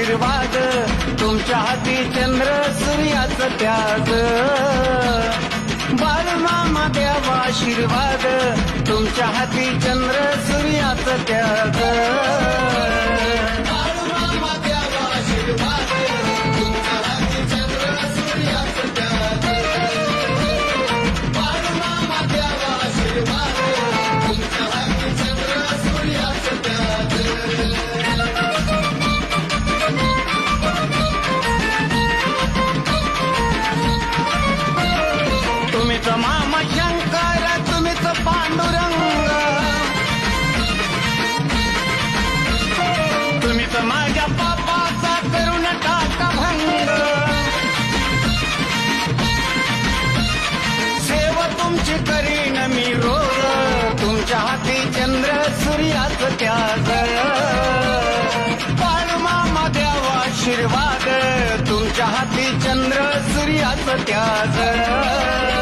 आशीर्वाद. तुमच्या हाती चंद्र सूर्याच त्याग. बालमामा द्यावा आशीर्वाद. तुमच्या हाती चंद्र सूर्याच त्याग. माझ्या पापाचा करून टाका भंग सेवा तुमची करीन मी रोज. तुमच्या हाती चंद्र सूर्याच त्याग. मामा द्यावा आशीर्वाद. तुमच्या हाती चंद्र सूर्याचं त्याग.